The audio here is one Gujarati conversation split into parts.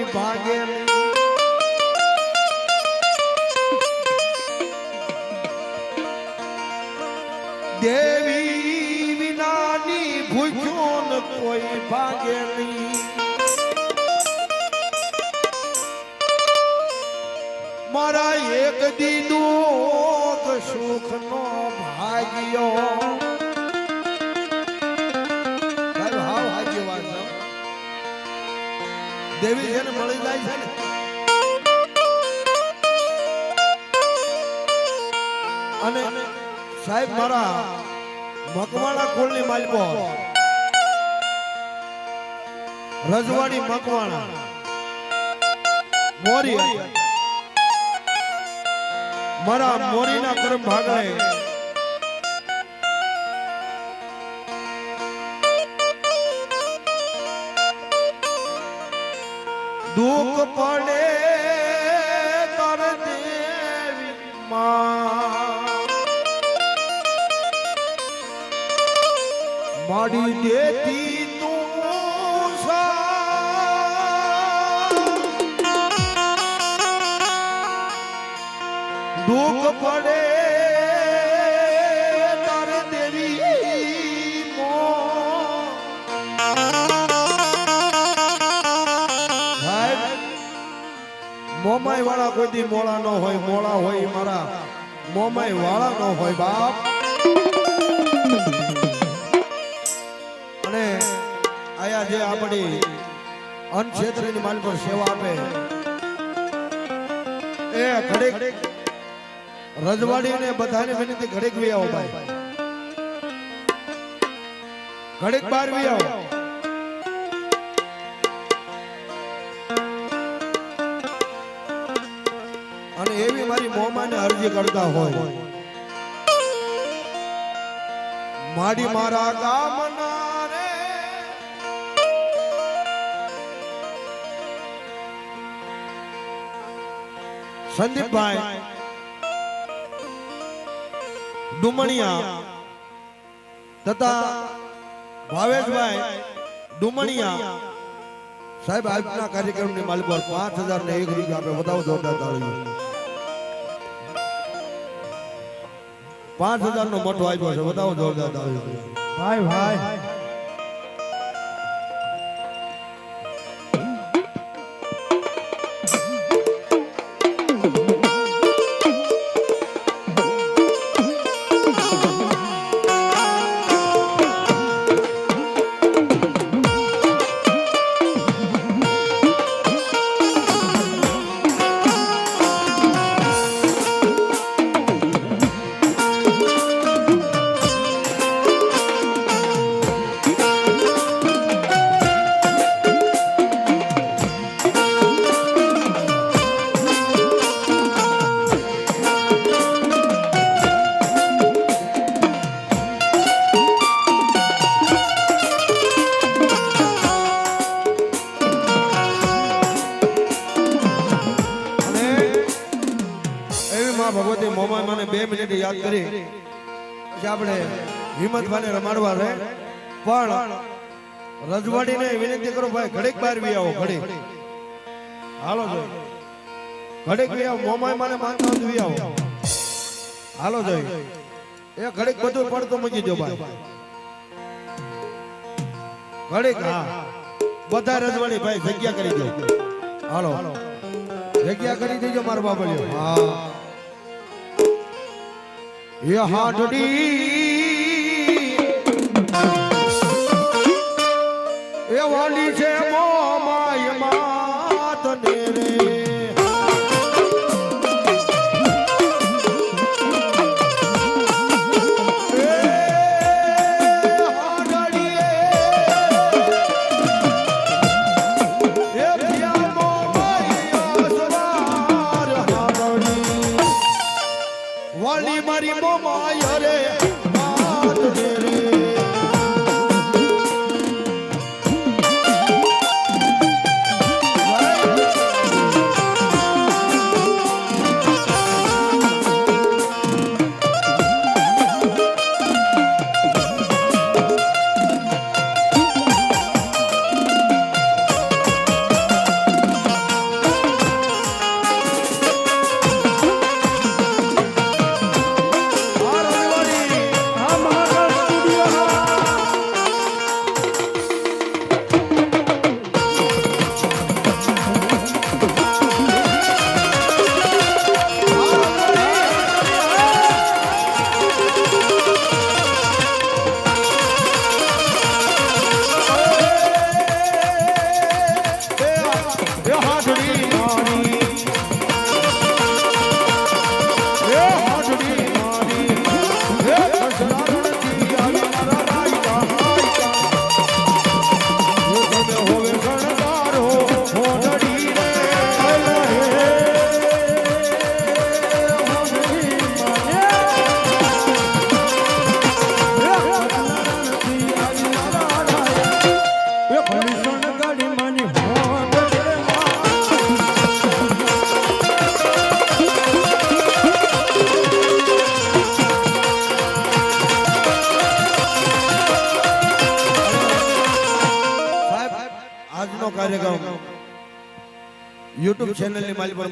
કોઈ ભાગે દેવી વિનાની ભૂખ્યો કોઈ ભાગે નહીં મારા એક દીનું દેવી છે ને મળી જાય છે ને. અને સાહેબ મારા મકવાણા કુળની માલિકો રજવાડી મકવાણા. મોરી. મારા મોરીના કર્મ ભાગણે દુઃખ પડે તર દેવી માડી દેતી દુઃખ પડે મોમાઈ વાળા કોઈ મોળા ન હોય, મોળા હોય મારા મોમાઈ વાળા ન હોય બાપ. અને આયા જે આપણી અન્ન ક્ષેત્રની પર સેવા આપે, એ ઘડીક રજવાડીને બધાને વિનંતી, ઘડીક વી આવો ભાઈ. ઘડીક બાર વી આવો. અરજી કરતા હોય. માડી મારા ગામના રે. સંદીપભાઈ, ડુમણિયા તથા ભાવેશભાઈ, ડુમણિયા સાહેબ, આજના કાર્યક્રમની માલિક પાંચ હજાર ને એક રૂપિયા આપણે બતાવો જોરદાર તાળીઓ પાંચ હજાર નો મોટો આપ્યો છે. બતાવો જોરદાર ભાઈ ભાઈ. હિંમતભાઈને રમાડવા છે. પણ રજવાડીને વિનંતી કરો, ભાઈ, ઘડીક બહાર વી આવો, ઘડીક. હાલો જોઈ ઘડીક વી આવો મોમાય માને માનતા વી આવો. હાલો જોઈ એ ઘડીક બધું પડતો મૂકી દો ભાઈ. ઘડીક, હા. બધા રજવાડી, ભાઈ, જગ્યા કરી દો હાલો. જગ્યા કરી દેજો મારો બાબલિયો હા. એ હાડડી એ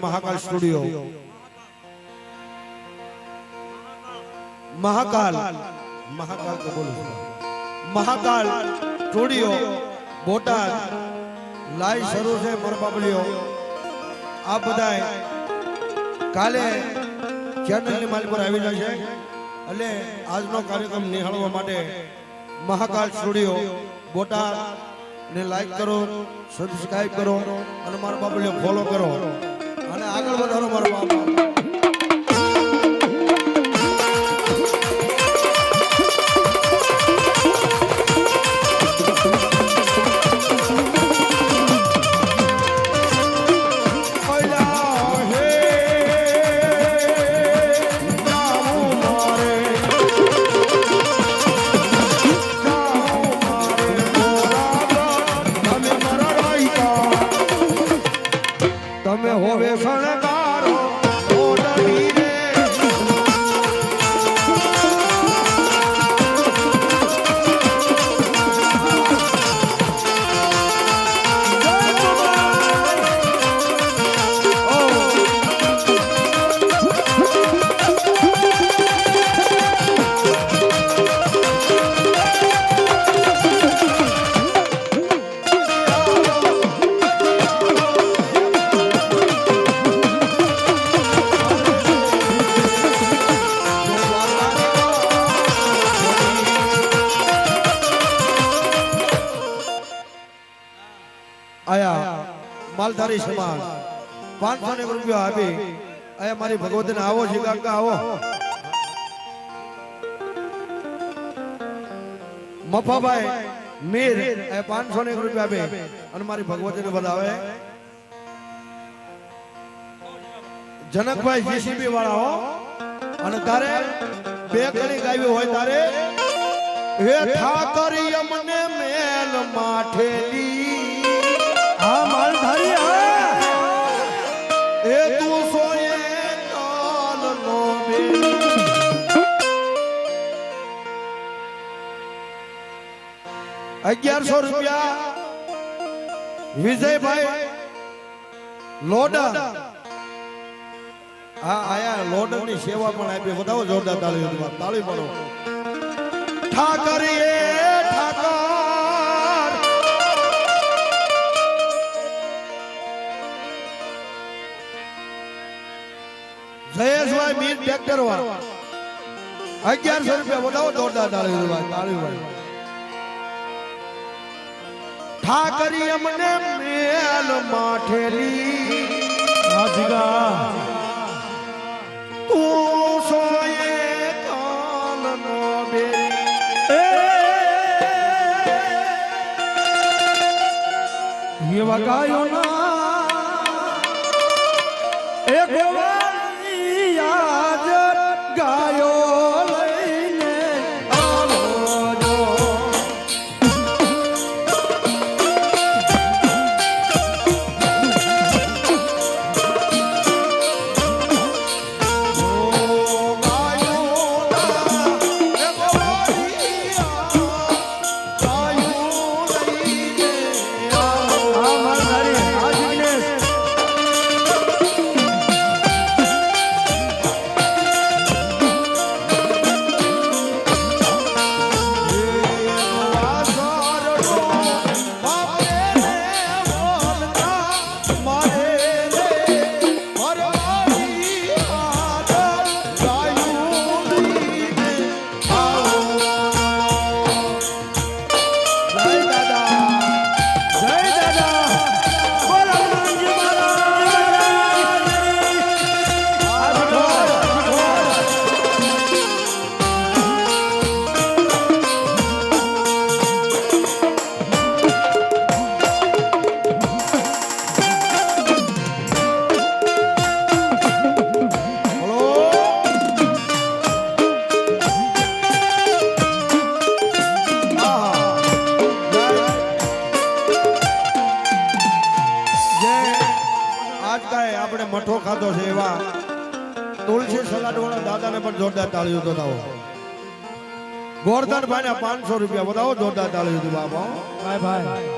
મહાકાલ સ્ટુડિયો. મહાકાલ. મહાકાલ તો બોલું. મહાકાલ સ્ટુડિયો, બોટાદ. લાઈવ શરૂ છે મારા આ બધાય કાલે ચેનલની માલિક પર આવી જશે. એટલે આજનો કાર્યક્રમ નિહાળવા માટે મહાકાલ સ્ટુડિયો, બોટાદ. ને લાઈક કરો સબસ્ક્રાઈબ કરો અને મારા બાબલીઓ ફોલો કરો. આગળ વધારો મારો બાબા આયા માલધારી સમાજ. પાંચસો ને રૂપિયા આપી. આયા મારી ભગવતીને આવો છે કાકા, આવો. મફાભાઈ, મીર એ પાંચસો ને રૂપિયા આપે. અને મારી ભગવતીને વધાવે જનકભાઈ જીસીબી વાળા હો. અને તારે બે કણી ગાવી હોય તારે. હે ઠાકર યમને મેલ માઠેલી. અગિયારસો રૂપિયા. વિજયભાઈ લોડર. હા, આયા લોડરની સેવા પણ આપી. બતાવો જોરદાર તાળી તાળી પડો. ઠાકરી. જયેશભાઈ મીર ટ્રેક્ટર વાળા. અગિયારસો રૂપિયા. બતાવો જોરદાર તાળી તાળી તાળી ઠાકરી અમને મેલ માઠેલી. રાજગા. તું સોયે કાન નો બે એ! વગાયો ના તાળીઓ તો થાવો ગોરધનભાઈ ને પાંચસો રૂપિયા બતાવો જોરદાર તાળીઓ તો બાપા. ભાઈ ભાઈ.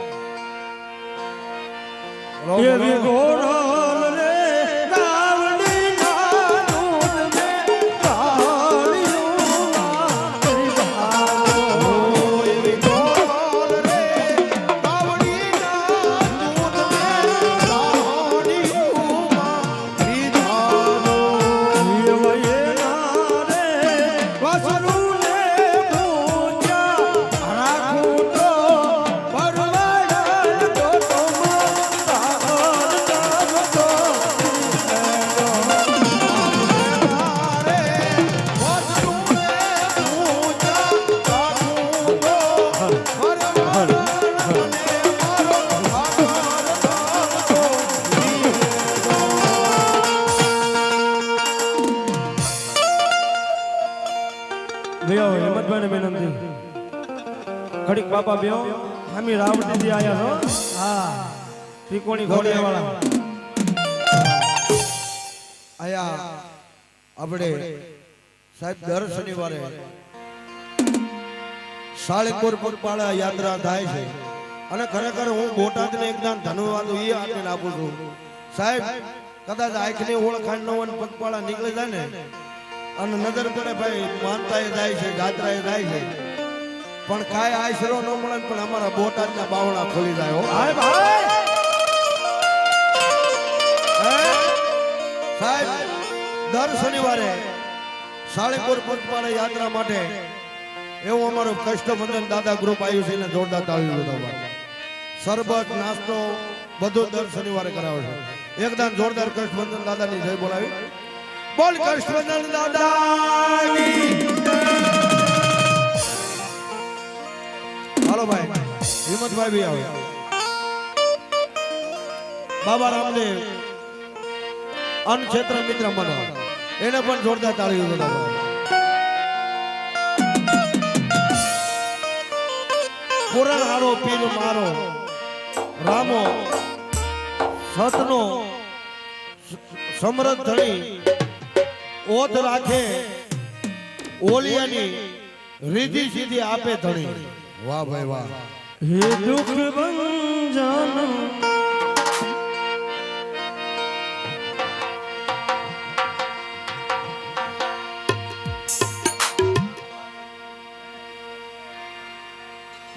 બાપા બેહો હામી રાવટીથી આયા છો? હા, ત્રિકોણી ઘોડિયા વાળા આયા આપણે સાહેબ, દર શનિવારે સાળીપુર પગપાળા યાત્રા થાય છે. અને ખરેખર હું બોટાદને એકદમ ધન્યવાદ એ આપીને આપું છું. સાહેબ, કદાચ આંખની ઓળખાણ ન હોય પગપાળા નીકળી જાય ને, અને નજર પડે ભાઈ માનતા જાય છે જાત્રા જાય છે. પણ કાય આશરો ન મળે પણ અમારા બોટાદના બાવણા ખોલી જાય હાય ભાઈ. સાહેબ દર શનિવારે સાળીપુર પગપાળા યાત્રા માટે એવું અમારું કષ્ટબંધન દાદા ગ્રુપ આવ્યું છે એને જોરદાર તાળી બધા શરબત નાસ્તો બધું દર શનિવારે કરાવે છે. એકદમ જોરદાર કષ્ટબંધન દાદાની જય બોલાવી. બોલ કષ્ટબંધન દાદાની. હાલો ભાઈ. હિંમતભાઈ બી આવે. બાબા રામદેવ. અન્ન ક્ષેત્ર મિત્ર મનો એને પણ જોરદાર તાળી બતાવો પુરણ હારો પીર મારો રામો, સતનો સમરથ ધણી. ઓત રાખે, ઓલિયાની રીધી સીધી આપે ધણી. વાહ ભાઈ વાહ હે દુઃખ ભંજન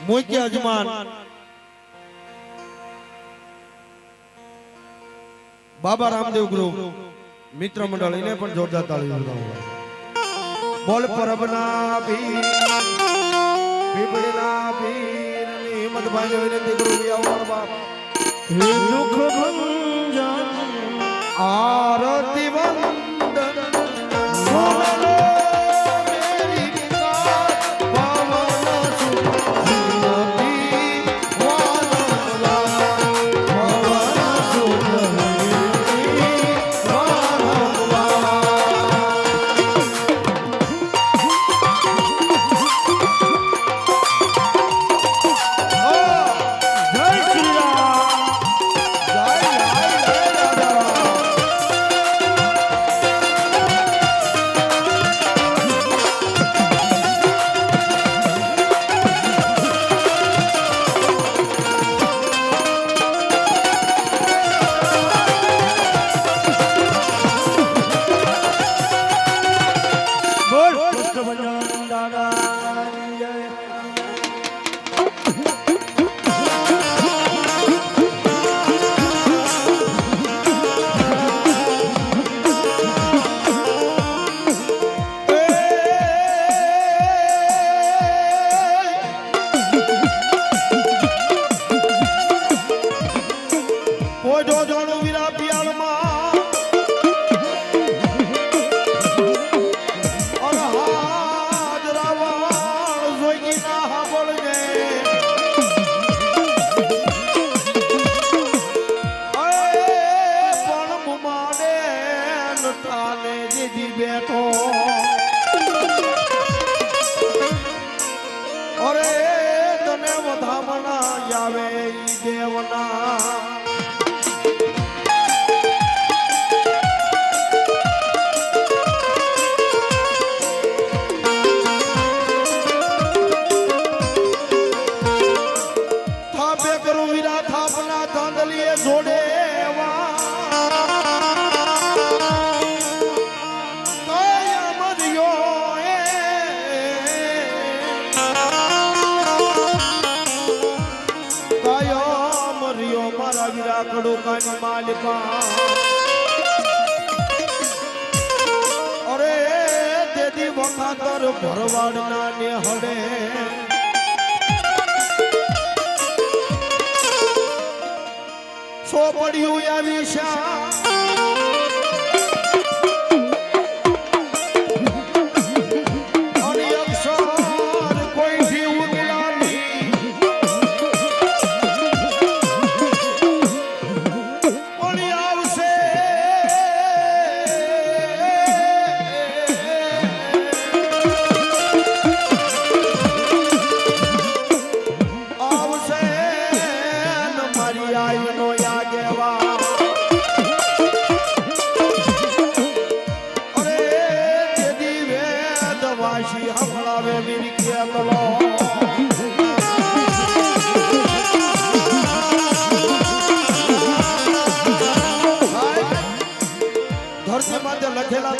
મુખ્ય અજમાન બાબા રામદેવ ગ્રુપ મિત્ર મંડળ એને પણ જોરદાર તાળી બજાવો બોલ પરબના પીર પીપળીના પીર અને હિંમતભાઈ વિનંતી કરું બી આવો મારા બાપ હે દુઃખ ભંજન આરતી વંદન સુનલો sabe. ભરવાડના ને હડે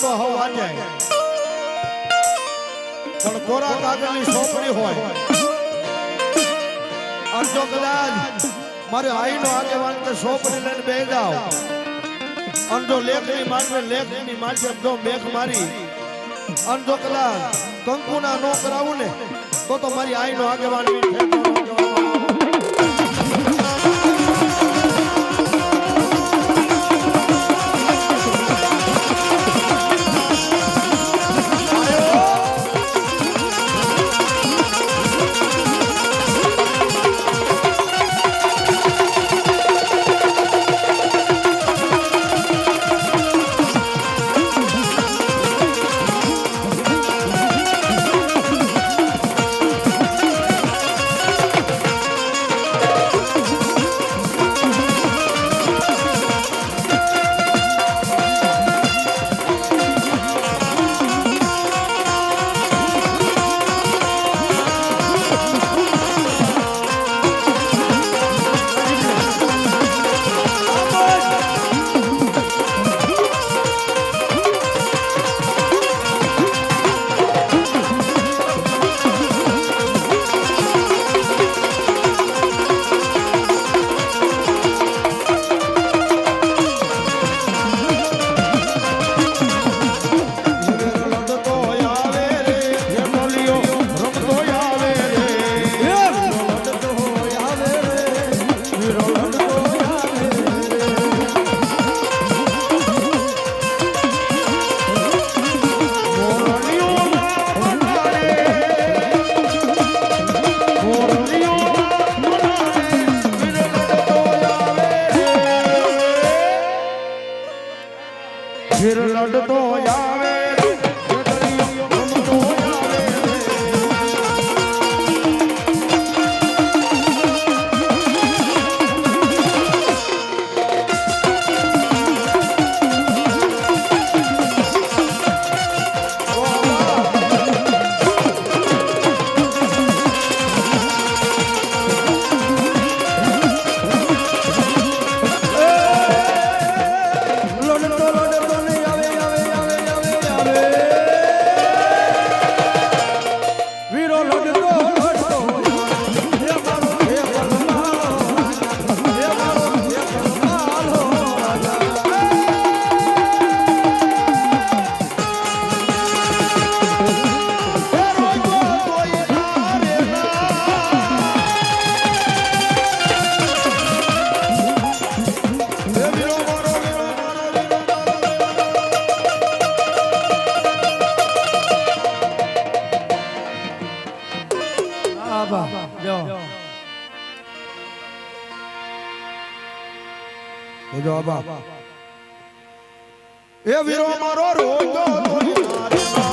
તો હવ વાંચે પણ કોરા કાગળની સોંપણી હોય. અને જો કદાચ મારે આઈનો આગેવાન કે સોંપણી લઈને બે જાવ અને જો લેખની મારવે લેખની મારશે જો મેઘ મારી. અને જો કદાચ કંકુના નો કરાવું ને, તો તો મારી આઈનો આગેવાન આબા જો જો આબા એ વીરો મારો રોજો તોય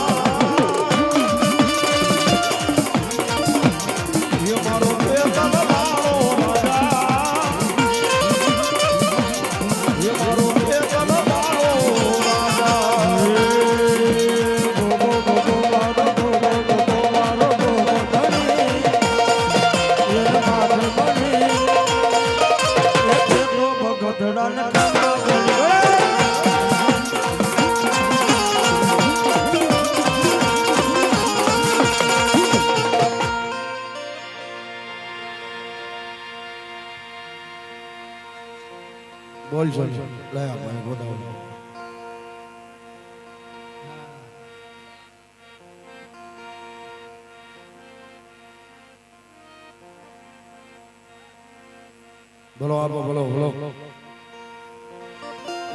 બોલ છો લે આ ભાઈ ગોડાઓ બોલો આપો બોલો બોલો.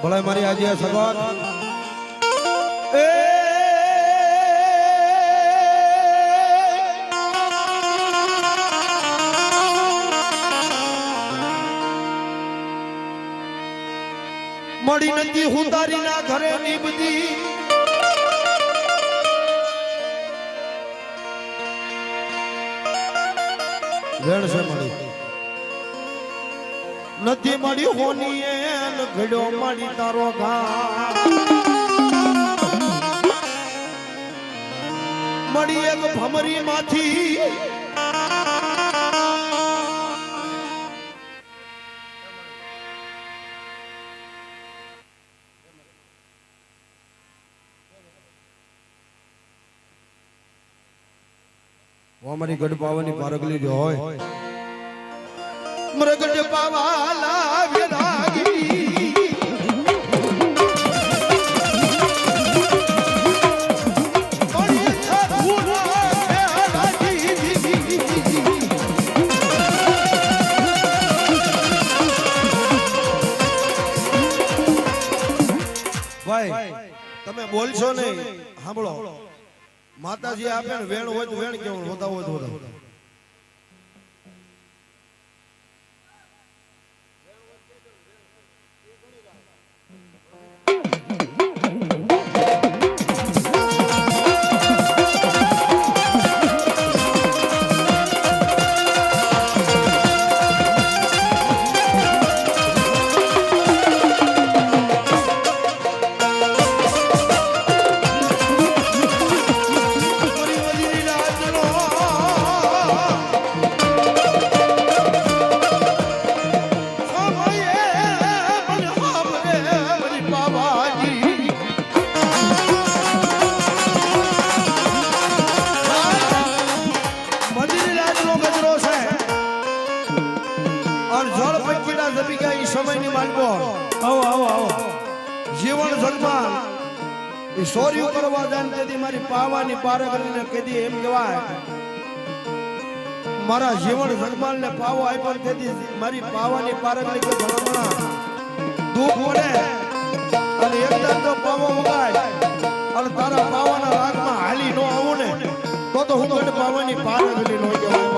બોલો મારી આજે સગવડ મળી નથી હું તારી ના ઘરે વેણ છે મળી. નથી મળી હોની એન ઘડ્યો મળી તારો ઘા. મળી એક ભમરી માંથી અમારી ગઢ પાવાની પારગલી જો હોય. મરગઢ પાવાલા વિરાગી. ભાઈ તમે બોલશો નહીં. સાંભળો માતાજી આપે ને વેણ હોય તો વેણ કેવું હોતા હોય તો હોતા સોર્યું કરવા જાય તેથી મારી પાવાની પારગરીને કીધી એમ કહેવાય. મારા જીવન સન્માન ને પાવો આપ્યો તેથી મારી પાવાની પારગરી કે ભલામણા. દુઃખ પડે અને એકદમ તો પાવો ઉગાય. અને તારા પાવાના રાગમાં હાલી નો આવું ને, તો તો હું પાવાની પારગરી નો કહેવાય.